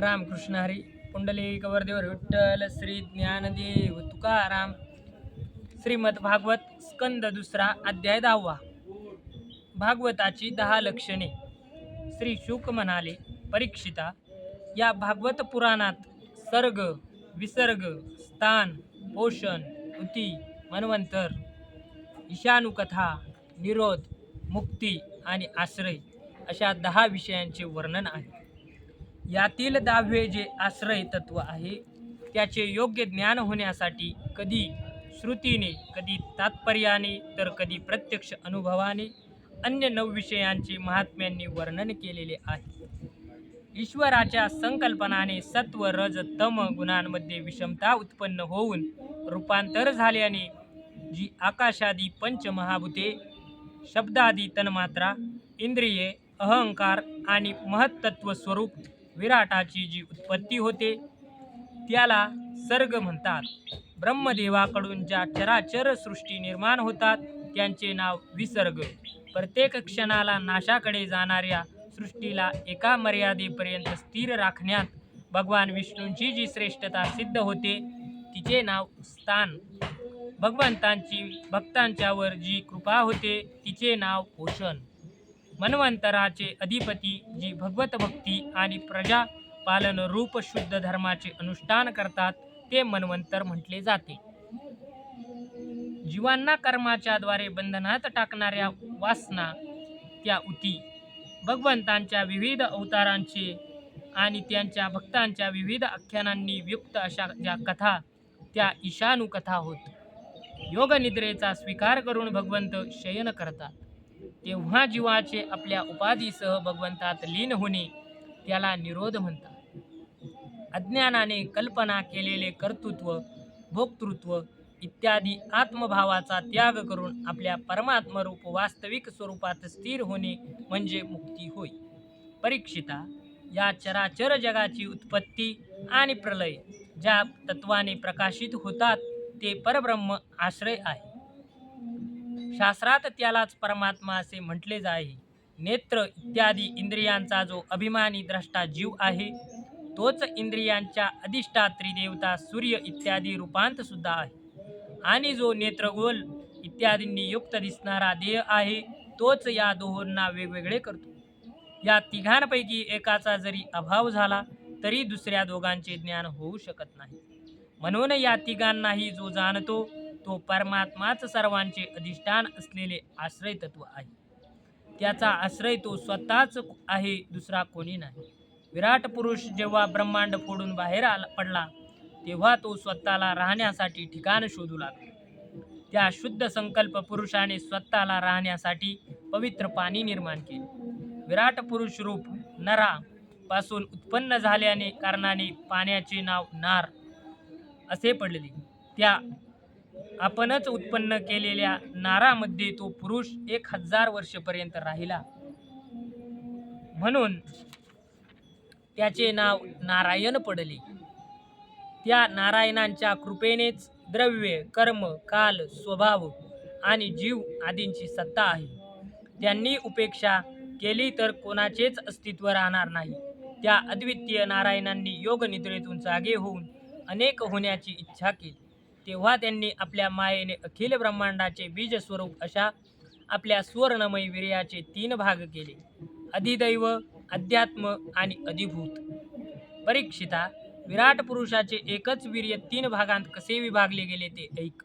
रामकृष्ण हरी पुंडलिक वरदेवर विठ्ठल श्री ज्ञानदेव तुकाराम श्रीमद भागवत स्कंद दुसरा अध्याय दहावा. भागवताची दहा लक्षणे. श्री शुक म्हणाले परीक्षिता या भागवत पुराणात सर्ग विसर्ग स्थान पोषण उती मन्वंतर ईशानुकथा निरोध मुक्ती आणि आश्रय अशा दहा विषयांचे वर्णन आहे. यातील दहावे जे आश्रय तत्व आहे त्याचे योग्य ज्ञान होण्यासाठी कधी श्रुतीने कधी तात्पर्याने तर कधी प्रत्यक्ष अनुभवाने अन्य नऊ विषयांचे महात्म्यांनी वर्णन केलेले आहे. ईश्वराच्या संकल्पनाने सत्व रज तम गुणांमध्ये विषमता उत्पन्न होऊन रूपांतर झाल्याने जी आकाशादी पंचमहाभूते शब्दादी तन्मात्रा इंद्रिये अहंकार आणि महत्त्व स्वरूप विराटाची जी उत्पत्ती होते त्याला सर्ग म्हणतात. ब्रह्मदेवाकडून ज्या चराचर सृष्टी निर्माण होतात त्यांचे नाव विसर्ग. प्रत्येक क्षणाला नाशाकडे जाणाऱ्या सृष्टीला एका मर्यादेपर्यंत स्थिर राखण्यात भगवान विष्णूंची जी श्रेष्ठता सिद्ध होते तिचे नाव स्थान. भगवंतांची भक्तांच्यावर जी कृपा होते तिचे नाव पोषण. मन्वंतराचे अधिपती जी भगवत भक्ती आणि प्रजा पालन रूप शुद्ध धर्माचे अनुष्ठान करतात ते मन्वंतर म्हटले जाते. जीवांना कर्माच्या द्वारे बंधनात टाकणाऱ्या वासना त्या उती भगवंतांच्या विविध अवतारांचे आणि त्यांच्या भक्तांच्या विविध आख्यानांनी युक्त अशा ज्या कथा त्या ईशानुकथा होत. योगनिद्रेचा स्वीकार करून भगवंत शयन करतात. तेव्हा जीवाचे आपल्या उपाधीसह भगवंतात लीन होणे त्याला निरोध म्हणतात. अज्ञानाने कल्पना केलेले कर्तृत्व भोक्तृत्व इत्यादी आत्मभावाचा त्याग करून आपल्या परमात्मरूप वास्तविक स्वरूपात स्थिर होणे म्हणजे मुक्ती होय. परीक्षिता या चराचर जगाची उत्पत्ती आणि प्रलय ज्या तत्वाने प्रकाशित होतात ते परब्रह्म आश्रय आहे. शास्त्रात त्यालाच परमात्मा असे म्हटले जाई. नेत्र इत्यादी इंद्रियांचा जो अभिमानी द्रष्टा जीव आहे तोच इंद्रियांच्या अधिष्ठात्री देवता सूर्य इत्यादी रूपांत सुद्धा आहे. आणि जो नेत्रगोल इत्यादींनी युक्त दिसणारा देह आहे तोच या दोहोंना वेगवेगळे करतो. या तिघांपैकी एकाचा जरी अभाव झाला तरी दुसऱ्या दोघांचे ज्ञान होऊ शकत नाही. म्हणून या तिघांनाही जो जाणतो तो परमात्माच सर्वांचे अधिष्ठान असलेले आश्रय तत्व आहे. त्याचा आश्रय तो स्वतःच आहे दुसरा कोणी नाही. विराट पुरुष जेव्हा ब्रह्मांड फोडून बाहेर आला पडला तेव्हा तो स्वतःला राहण्यासाठी ठिकाण शोधू लागला. त्या शुद्ध संकल्प पुरुषाने स्वतःला राहण्यासाठी पवित्र पाणी निर्माण केले. विराट पुरुष रूप नरा पासून उत्पन्न झाल्याने कारणाने पाण्याचे नाव नार असे पडले त्या आपणच उत्पन्न केलेल्या नारामध्ये तो पुरुष एक हजार वर्षपर्यंत राहिला. म्हणून त्याचे नाव नारायण पडले. त्या नारायणांच्या कृपेनेच द्रव्य कर्म काल स्वभाव आणि जीव आदींची सत्ता आहे. त्यांनी उपेक्षा केली तर कोणाचेच अस्तित्व राहणार नाही. त्या अद्वितीय नारायणांनी योग निद्रेतून जागे होऊन अनेक होण्याची इच्छा केली. तेव्हा त्यांनी आपल्या मायेने अखिल ब्रह्मांडाचे बीज स्वरूप अशा आपल्या सुवर्णमय वीर्याचे तीन भाग केले. अधिदैव अध्यात्म आणि अधिभूत. परीक्षिता विराट पुरुषाचे एकच वीर्य तीन भागांत कसे विभागले गेले ते ऐक.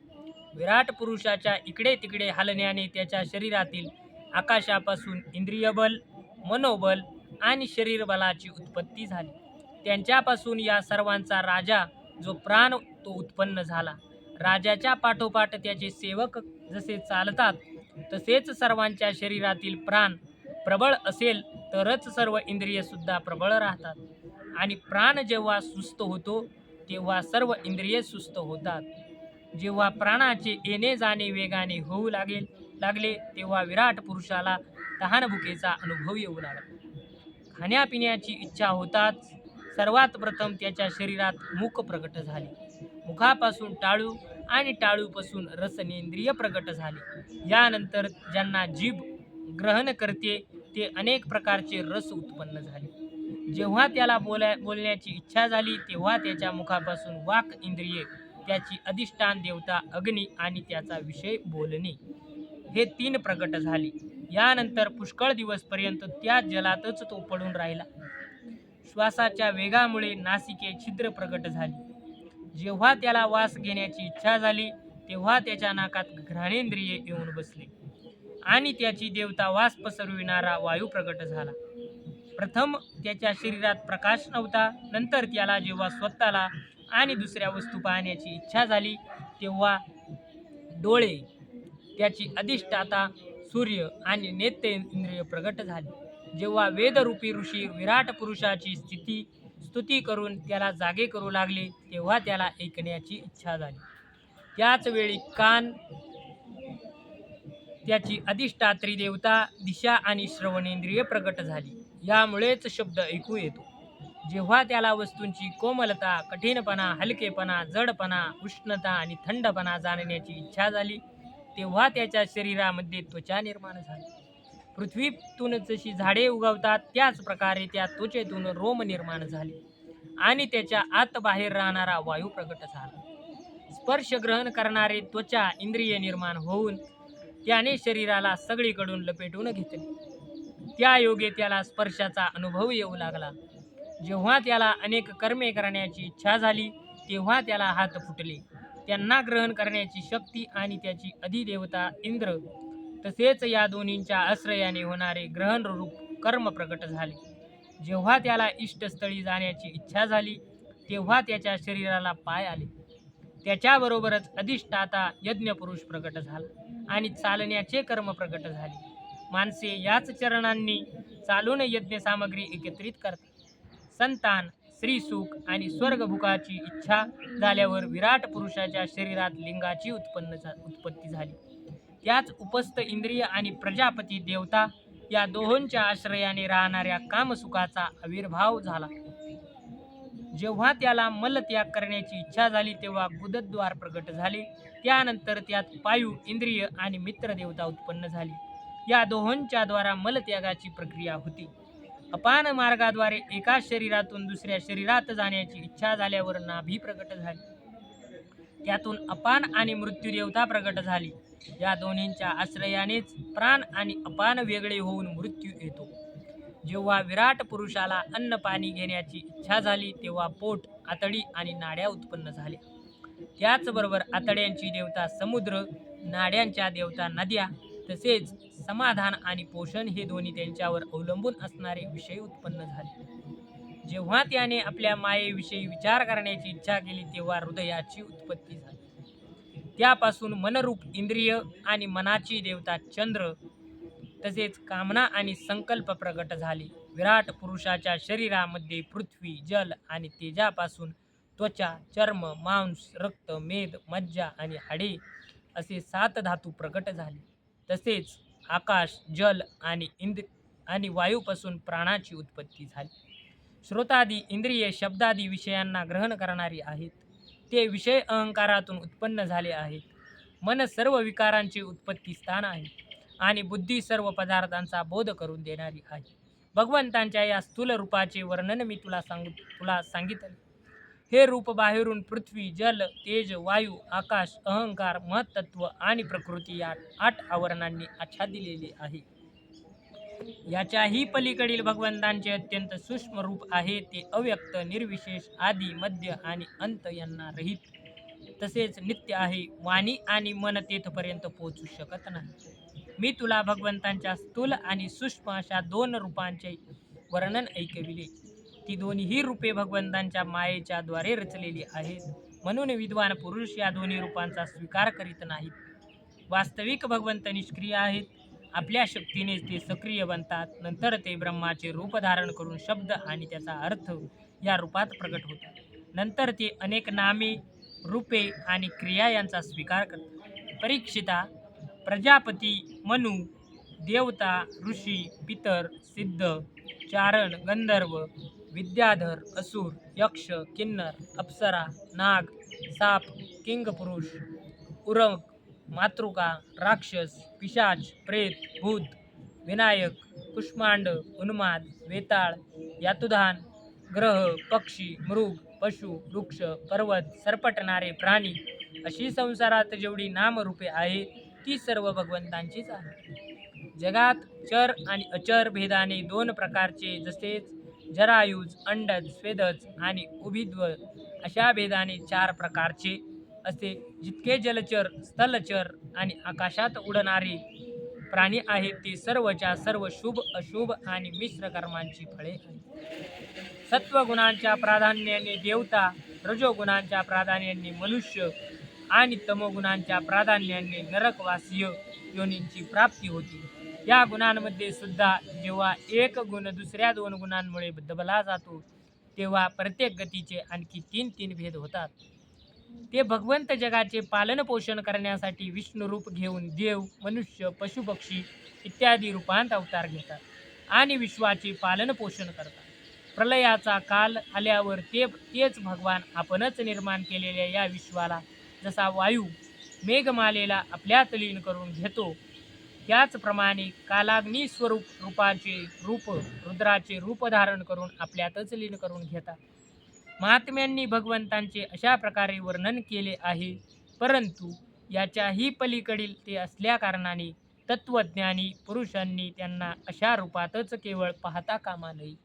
विराट पुरुषाच्या इकडे तिकडे हलण्याने त्याच्या शरीरातील आकाशापासून इंद्रियबल मनोबल आणि शरीरबलाची उत्पत्ती झाली. त्यांच्यापासून या सर्वांचा राजा जो प्राण तो उत्पन्न झाला. राजाच्या पाठोपाठ त्याचे सेवक जसे चालतात तसेच सर्वांच्या शरीरातील प्राण प्रबळ असेल तरच सर्व इंद्रियसुद्धा प्रबळ राहतात. आणि प्राण जेव्हा सुस्त होतो तेव्हा सर्व इंद्रिये सुस्त होतात. जेव्हा प्राणाचे येणे जाणे वेगाने होऊ लागेल लागले तेव्हा विराट पुरुषाला तहानभुकेचा अनुभव येऊ लागला. खाण्यापिण्याची इच्छा होताच सर्वात प्रथम त्याच्या शरीरात मुख प्रकट झाले. मुखापासून टाळू आणि टाळूपासून रसनेंद्रिय प्रगट झाले. यानंतर ज्यांना जीभ ग्रहण करते ते अनेक प्रकारचे रस उत्पन्न झाले. जेव्हा त्याला बोलाय बोलण्याची इच्छा झाली तेव्हा त्याच्या मुखापासून वाक इंद्रिये त्याची अधिष्ठान देवता अग्नी आणि त्याचा विषय बोलणे हे तीन प्रकट झाले. यानंतर पुष्कळ दिवसपर्यंत त्या जलातच तो पडून राहिला. श्वासाच्या वेगामुळे नासिके छिद्र प्रकट झाली. जेव्हा त्याला वास घेण्याची इच्छा झाली तेव्हा त्याच्या नाकात घ्राणेंद्रिये येऊन बसले. आणि त्याची देवता वास पसरविणारा वायू प्रकट झाला. प्रथम त्याच्या शरीरात प्रकाश नव्हता नंतर त्याला जेव्हा स्वतःला आणि दुसऱ्या वस्तू पाहण्याची इच्छा झाली तेव्हा डोळे त्याची अधिष्ठाता सूर्य आणि नेत्र इंद्रिय प्रगट झाली. जेव्हा वेदरूपी ऋषी विराट पुरुषाची स्थिती स्तुती करून त्याला जागे करू लागले तेव्हा त्याला ऐकण्याची इच्छा झाली. त्याच वेळी कान त्याची अधिष्ठात्री देवता दिशा आणि श्रवणेंद्रिय प्रगट झाली. यामुळेच शब्द ऐकू येतो. जेव्हा त्याला वस्तूंची कोमलता कठीणपणा हलकेपणा जडपणा उष्णता आणि थंडपणा जाणण्याची इच्छा झाली तेव्हा त्याच्या शरीरामध्ये त्वचा निर्माण झाली. पृथ्वीतून जशी झाडे उगवतात त्याच प्रकारे त्या त्वचेतून रोम निर्माण झाले आणि त्याच्या आत बाहेर राहणारा वायू प्रकट झाला. स्पर्श ग्रहण करणारे त्वचा इंद्रिय निर्माण होऊन त्याने शरीराला सगळीकडून लपेटून घेतले. त्या योगे त्याला स्पर्शाचा अनुभव येऊ लागला. जेव्हा त्याला अनेक कर्मे करण्याची इच्छा झाली तेव्हा त्याला हात फुटले. त्यांना ग्रहण करण्याची शक्ती आणि त्याची अधिदेवता इंद्र तसेच या दोन्हींच्या आश्रयाने होणारे ग्रहण रूप कर्म प्रकट झाले. जेव्हा त्याला इष्टस्थळी जाण्याची इच्छा झाली तेव्हा त्याच्या शरीराला पाय आले. त्याच्याबरोबरच अधिष्ठाता यज्ञपुरुष प्रकट झाला आणि चालण्याचे कर्म प्रकट झाले. माणसे याच चरणांनी चालून यज्ञ सामग्री एकत्रित करतात. संतान स्त्रीसुख आणि स्वर्गभुकाची इच्छा झाल्यावर विराट पुरुषाच्या शरीरात लिंगाची उत्पन्न झा उत्पत्ती झाली. त्याच उपस्थ इंद्रिय आणि प्रजापती देवता या दोहोंच्या आश्रयाने राहणाऱ्या कामसुखाचा आविर्भाव झाला. जेव्हा त्याला मलत्याग करण्याची इच्छा झाली तेव्हा गुदद्वार प्रगट झाले. त्यानंतर त्यात पायू इंद्रिय आणि मित्र देवता उत्पन्न झाली. या दोहोंच्या द्वारा मलत्यागाची प्रक्रिया होती. अपान मार्गाद्वारे एका शरीरातून दुसऱ्या शरीरात जाण्याची इच्छा झाल्यावर नाभी प्रगट झाली. त्यातून अपान आणि मृत्यू देवता प्रगट झाली. या दोन्हींच्या आश्रयानेच प्राण आणि अपान वेगळे होऊन मृत्यू येतो. जेव्हा विराट पुरुषाला अन्न पाणी घेण्याची इच्छा झाली तेव्हा पोट आतडी आणि नाड्या उत्पन्न झाल्या. त्याचबरोबर आतड्यांची देवता समुद्र नाड्यांच्या देवता नद्या तसेच समाधान आणि पोषण हे दोन्ही त्यांच्यावर अवलंबून असणारे विषय उत्पन्न झाले. जेव्हा त्याने आपल्या मायेविषयी विचार करण्याची इच्छा केली तेव्हा हृदयाची उत्पत्ती झाली. त्यापासून मनरूप इंद्रिय आणि मनाची देवता चंद्र तसेच कामना आणि संकल्प प्रगट झाले. विराट पुरुषाच्या शरीरामध्ये पृथ्वी जल आणि तेजापासून त्वचा चर्म मांस रक्त मेद मज्जा आणि हाडे असे सात धातू प्रगट झाले. तसेच आकाश जल आणि इंद्र आणि वायूपासून प्राणाची उत्पत्ती झाली. श्रोतादी इंद्रिये शब्दादी विषयांना ग्रहण करणारी आहेत. ते विषय अहंकारातून उत्पन्न झाले आहेत. मन सर्व विकारांचे उत्पत्ती स्थान आहे आणि बुद्धी सर्व पदार्थांचा बोध करून देणारी आहे. भगवंतांच्या या स्थूल रूपाचे वर्णन मी तुला सांगू तुला सांगितले. हे रूप बाहेरून पृथ्वी जल तेज वायू आकाश अहंकार महत्त्व आणि प्रकृती या आठ आवरणांनी आच्छादिलेले आहे. याच्याही पलीकडील भगवंतांचे अत्यंत सूक्ष्म रूप आहे ते अव्यक्त निर्विशेष आदी मध्य आणि अंत यांना रहित. तसेच नित्य आहे वाणी आणि मन तेथपर्यंत पोहोचू शकत नाही. मी तुला भगवंतांच्या स्थूल आणि सूक्ष्म अशा दोन रूपांचे वर्णन ऐकविले. ती दोन्ही रूपे भगवंतांच्या मायेच्या द्वारे रचलेली आहेत. म्हणून विद्वान पुरुष या दोन्ही रूपांचा स्वीकार करीत नाहीत. वास्तविक भगवंत निष्क्रिय आहेत. आपल्या शक्तीने ते सक्रिय बनतात. नंतर ते ब्रह्माचे रूप धारण करून शब्द आणि त्याचा अर्थ या रूपात प्रकट होतात. नंतर ते अनेक नामे रूपे आणि क्रिया यांचा स्वीकार करतात. परीक्षिता प्रजापती मनु देवता ऋषी पितर सिद्ध चारण गंधर्व विद्याधर असुर यक्ष किन्नर अप्सरा नाग साप किंग पुरुष उरक मातृका राक्षस पिशाच प्रेत भूत विनायक कुष्मांड उन्माद वेताळ यातुधान ग्रह पक्षी मृग पशु वृक्ष पर्वत सरपटणारे प्राणी अशी संसारात जेवढी नामरूपे आहे ती सर्व भगवंतांचीच आहे जगात चर आणि अचर भेदाने दोन प्रकारचे जसेच जरायुज अंडज स्वेदज आणि उभिद्व अशा भेदाने चार प्रकारचे असे जितके जलचर स्थलचर आणि आकाशात उडणारे प्राणी आहेत ते सर्वच्या सर्व शुभ अशुभ आणि मिश्र कर्मांची फळे आहेत. सत्वगुणांच्या प्राधान्याने देवता रजोगुणांच्या प्राधान्याने मनुष्य आणि तमोगुणांच्या प्राधान्याने नरकवासीय योनींची प्राप्ती होती. या गुणांमध्ये सुद्धा जेव्हा एक गुण दुसऱ्या दोन गुणांमुळे दबला जातो तेव्हा प्रत्येक गतीचे आणखी तीन तीन भेद होतात. ते भगवंत जगाचे पालन पोषण करण्यासाठी विष्णू रूप घेऊन देव मनुष्य पशुपक्षी इत्यादी रूपांत अवतार घेतात आणि विश्वाचे पालन पोषण करतात. प्रलयाचा काल आल्यावर ते तेच भगवान आपणच निर्माण केलेल्या या विश्वाला जसा वायू मेघमालेला आपल्यात लीन करून घेतो त्याचप्रमाणे कालाग्नी स्वरूप रूपाचे रूप रुद्राचे रूप धारण करून आपल्यातच लीन करून घेतात. महात्म्यांनी भगवंतांचे अशा प्रकारे वर्णन केले आहे. परंतु याच्याही पलीकडील ते असल्या कारणाने तत्वज्ञानी पुरुषांनी त्यांना अशा रूपातच केवळ पाहता कामा नये.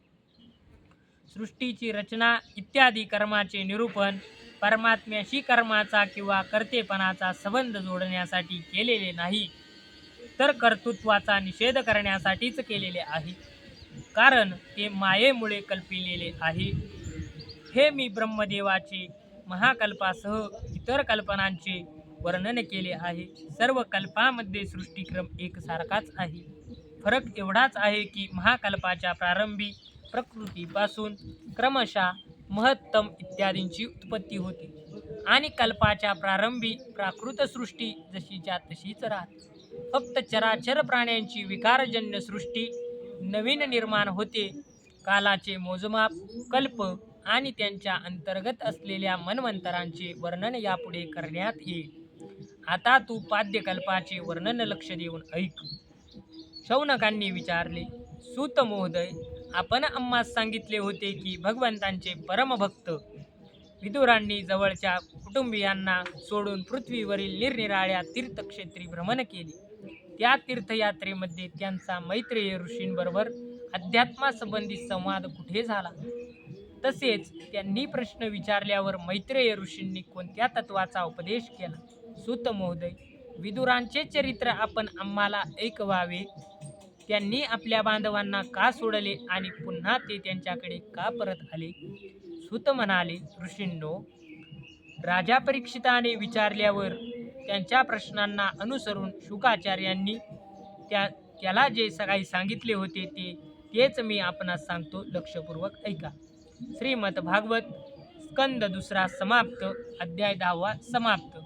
सृष्टीची रचना इत्यादी कर्माचे निरूपण परमात्म्याशी कर्माचा किंवा कर्तेपणाचा संबंध जोडण्यासाठी केलेले नाही तर कर्तृत्वाचा निषेध करण्यासाठीच केलेले आहे. कारण ते मायेमुळे कल्पिलेले आहे. हे मी ब्रह्मदेवाचे महाकल्पासह इतर कल्पनांचे वर्णन केले आहे. सर्व कल्पामध्ये सृष्टिक्रम एकसारखाच आहे. फरक एवढाच आहे की महाकल्पाच्या प्रारंभी प्रकृतीपासून क्रमशः महत्तम इत्यादींची उत्पत्ती होते आणि कल्पाच्या प्रारंभी प्राकृत सृष्टी जशीच्या तशीच राहते. फक्त चराचर प्राण्यांची विकारजन्य सृष्टी नवीन निर्माण होते. कालाचे मोजमाप कल्प आणि त्यांच्या अंतर्गत असलेल्या मनवंतरांचे वर्णन यापुढे करण्यात येईल. आता तू पाद्यकल्पाचे वर्णन लक्ष देऊन ऐक. शौनकांनी विचारले सूत महोदय आपण अम्मास सांगितले होते की भगवंतांचे परमभक्त. विदुरांनी जवळच्या कुटुंबियांना सोडून पृथ्वीवरील निरनिराळ्या तीर्थक्षेत्री भ्रमण केले. त्या तीर्थयात्रेमध्ये त्यांचा मैत्रेय ऋषींबरोबर अध्यात्मासंबंधी संवाद कुठे झाला? तसेच त्यांनी प्रश्न विचारल्यावर मैत्रेय ऋषींनी कोणत्या तत्वाचा उपदेश केला? सुत महोदय विदुरांचे चरित्र आपण आम्हाला ऐकवावे. त्यांनी आपल्या बांधवांना का सोडले आणि पुन्हा ते त्यांच्याकडे का परत आले? सुत म्हणाले ऋषींनो राजा परीक्षिताने विचारल्यावर त्यांच्या प्रश्नांना अनुसरून शुकाचार्यांनी त्या त्याला जे काही सांगितले होते ते तेच मी आपणास सांगतो. लक्षपूर्वक ऐका. श्रीमद भागवत स्कंद दुसरा समाप्त अध्याय दहावा समाप्त.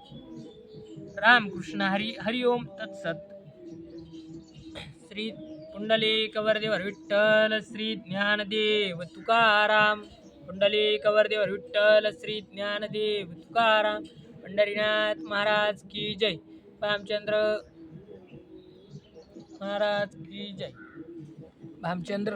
रामकृष्ण हरी हरिओम तत्सत. श्री पुंडलीकवर्देवर विठ्ठल श्री ज्ञानदेव तुकाराम. पुंडलीकवर्देवर विठ्ठल श्री ज्ञानदेव तुकाराम. पंढरीनाथ महाराज की जय. भामचंद्र महाराज की जय. भामचंद्र